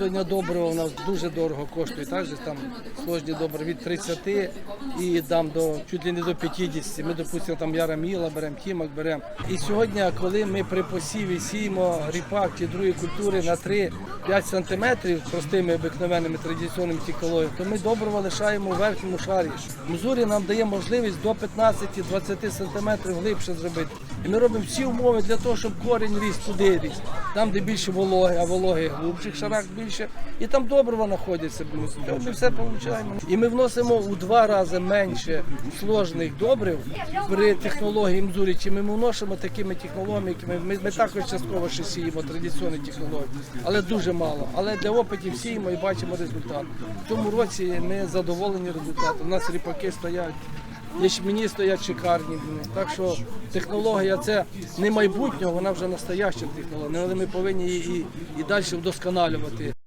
сьогодні добриво у нас дуже дорого коштує. Так же там сложні добре від 30 і там до чуть ли не до 50. Ми, допустимо, там яраміла беремо, тімок беремо. І сьогодні, коли ми при посіві сіємо ріпак чи другі культури на 3-5 сантиметрів простими обикновенними традиційними тіколою, то ми добриво лишаємо у верхньому шарі. Мзурі нам дає можливість до 15-20 сантиметрів глибше зробити. І ми робимо всі умови для того, щоб корінь ріс туди ріс. Там, де більше вологи, а вологи в глибших шарах більше. І там добриво знаходиться. Ми все отримуємо. І ми вносимо у два рази менше сложних добрив при технології мзурі, чим ми вносимо такими технологіями, якими ми, ми також частково ще сіємо традиційні технології, але дуже мало. Але для опитів всі ми бачимо результат. В цьому році ми задоволені результатом. У нас ріпаки стоять. Ячмені стоять шикарні. Так що технологія це не майбутнього, вона вже настояща технологія, але ми повинні її і, і далі вдосконалювати.